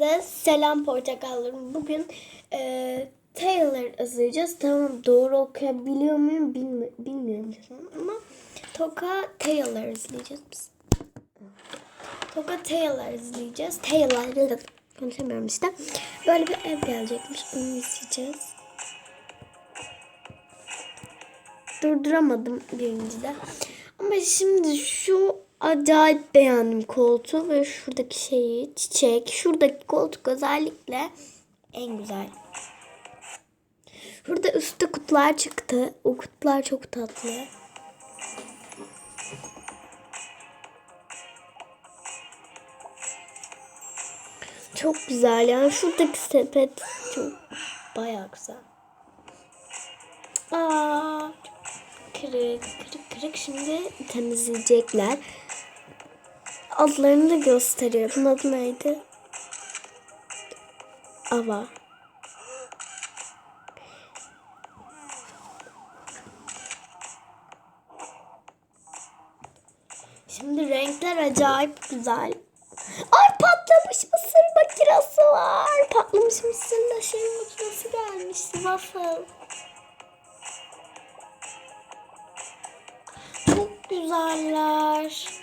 Hepinize selam portakallarım. Bugün e, Taylor izleyeceğiz. Tamam doğru okuyabiliyor muyum bilmi bilmiyorum ama Toka Taylor izleyeceğiz biz. Toka Taylor izleyeceğiz. Taylor konuşamıyorum işte. Böyle bir ev gelecekmiş. Onu izleyeceğiz. Durduramadım birincide. Ama şimdi şu acayip beğendim koltuğu ve şuradaki şeyi çiçek. Şuradaki koltuk özellikle en güzel. Şurada üstte kutular çıktı. O kutular çok tatlı. Çok güzel yani şuradaki sepet çok bayağı güzel. Aa, kırık kırık kırık şimdi temizleyecekler. Adlarını da gösteriyor. Bunun adı neydi? Ava. Şimdi renkler acayip güzel. Ay patlamış mısır makinesi var. Patlamış mısırla şey makinesi gelmiş. Waffle. Çok güzeller.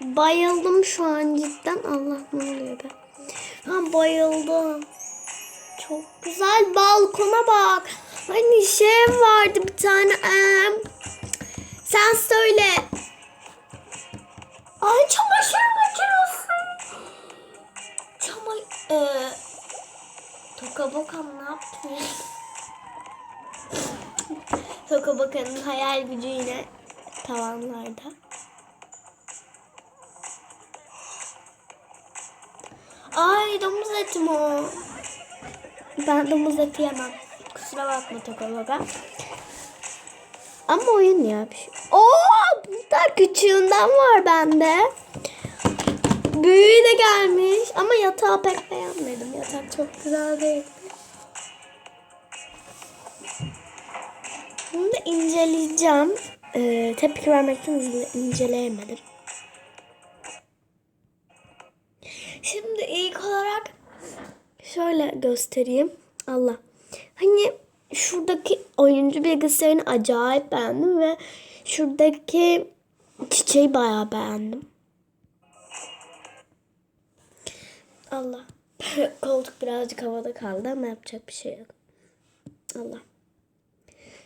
Bayıldım şu an cidden. Allah ne oluyor be. Ha bayıldım. Çok güzel balkona bak. Hani şey vardı bir tane. em, sen söyle. Ay çamaşır makinesi. Çama... Ee, Toka Bokan ne yaptın? Toka Bokan'ın hayal gücü yine tavanlarda. Ay domuz eti mi o? Ben domuz eti yemem. Kusura bakma Toka Bokan. Ama oyun ya bir şey. Oo, burada küçüğünden var bende. Büyüğü de gelmiş. Ama yatağı pek beğenmedim. Yatak çok güzel değil. Bunu da inceleyeceğim. Ee, tepki vermekten ince- inceleyemedim. Şimdi ilk olarak şöyle göstereyim. Allah. Hani şuradaki oyuncu bilgisayarını acayip beğendim ve şuradaki çiçeği bayağı beğendim. Allah. Koltuk birazcık havada kaldı ama yapacak bir şey yok. Allah.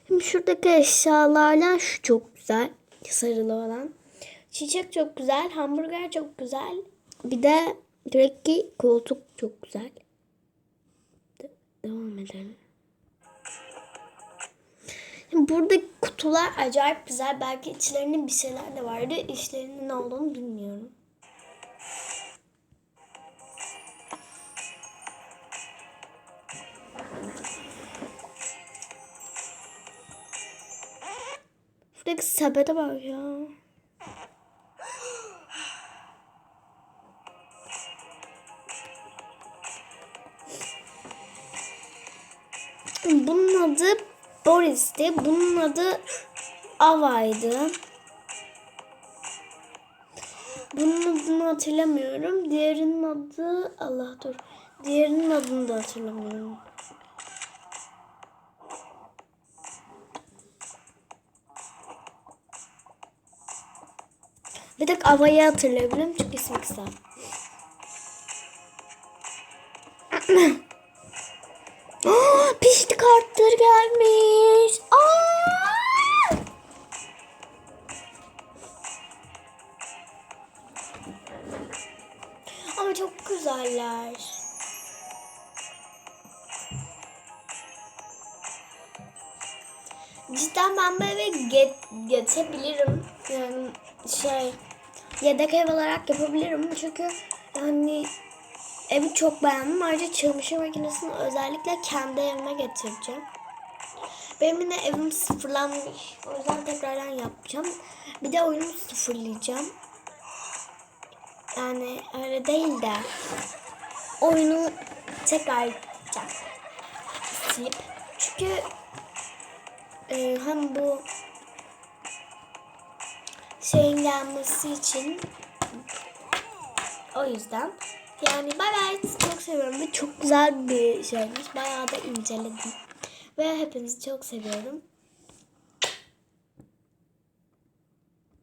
Şimdi şuradaki eşyalarla şu çok güzel. Sarılı olan. Çiçek çok güzel. Hamburger çok güzel. Bir de direkt ki koltuk çok güzel. De- devam edelim. Buradaki kutular acayip güzel. Belki içlerinde bir şeyler de vardı. İçlerinde ne olduğunu bilmiyorum. Şuradaki sepete bak ya. Bunun adı Boris'ti. Bunun adı Ava'ydı. Bunun adını hatırlamıyorum. Diğerinin adı Allah dur. Diğerinin adını da hatırlamıyorum. Bir tek Ava'yı hatırlayabilirim çünkü ismi kısa. Kartları gelmiş. Aa! Ama çok güzeller. Cidden ben bu eve get, geçebilirim. Yani şey yedek ev olarak yapabilirim. Çünkü yani evi çok beğendim. Ayrıca çamaşır makinesini özellikle kendi evime getireceğim. Benim yine evim sıfırlanmış. O yüzden tekrardan yapacağım. Bir de oyunu sıfırlayacağım. Yani öyle değil de oyunu tekrar yapacağım. Çünkü e, hem bu şeyin gelmesi için O yüzden yani bay bay sizi çok seviyorum ve çok güzel bir şeymiş. Bayağı da inceledim. Ve hepinizi çok seviyorum.